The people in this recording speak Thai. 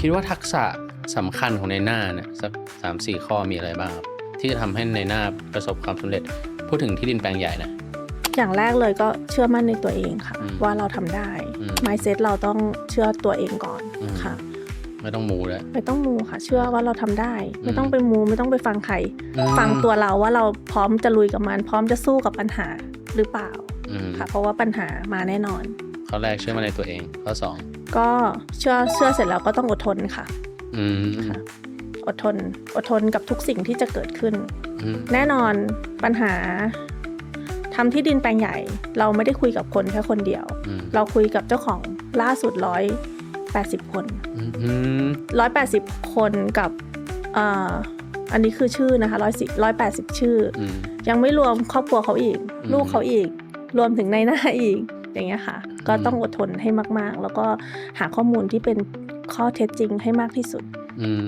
คิดว่าทักษะสำคัญของในหน้าเนี่ยสักสามสี่ข้อมีอะไรบ้างครับที่จะทำให้ในหน้าประสบความสำเร็จ พูดถึงที่ดินแปลงใหญ่นะอย่างแรกเลยก็เชื่อมั่นในตัวเองค่ะอืมว่าเราทำได้อืม mindset เราต้องเชื่อตัวเองก่อนอืมค่ะ ไม่ต้องมูเลยไม่ต้องมูค่ะ เชื่อว่าเราทำได้ ไม่ต้องอืมไปมูไม่ต้องไปฟังใครอืมฟังตัวเราว่าเราพร้อมจะลุยกับมัน พร้อมจะสู้กับปัญหาหรือเปล่าอืมค่ะ เพราะว่าปัญหามาแน่นอนข้อแรกเชื่อมั่นในตัวเองข้อสอง ก็เชื่อเชื่อเสร็จแล้วก็ต้องอดทนค่ะอืมค่ะอดทนอดทนกับทุกสิ่งที่จะเกิดขึ้นอืมแน่นอนปัญหาทำที่ดินแปลงใหญ่ เราไม่ได้คุยกับคนแค่คนเดียวอืมเราคุยกับเจ้าของล่าสุดร้อยแปดสิบคนอืมอืมร้อยแปดสิบคนกับเอ่ออันนี้คือชื่อนะคะร้อยสิร้อยแปดสิบชื่อออืมยังไม่รวมครอบครัวเขาอีกอืมลูกเขาอีก รวมถึงในหน้าอีก อย่างเงี้ยค่ะ ก็อืมต้องอดทนให้มาก ๆ แล้วก็หาข้อมูลที่เป็นข้อเท็จจริงให้มากที่สุดอืม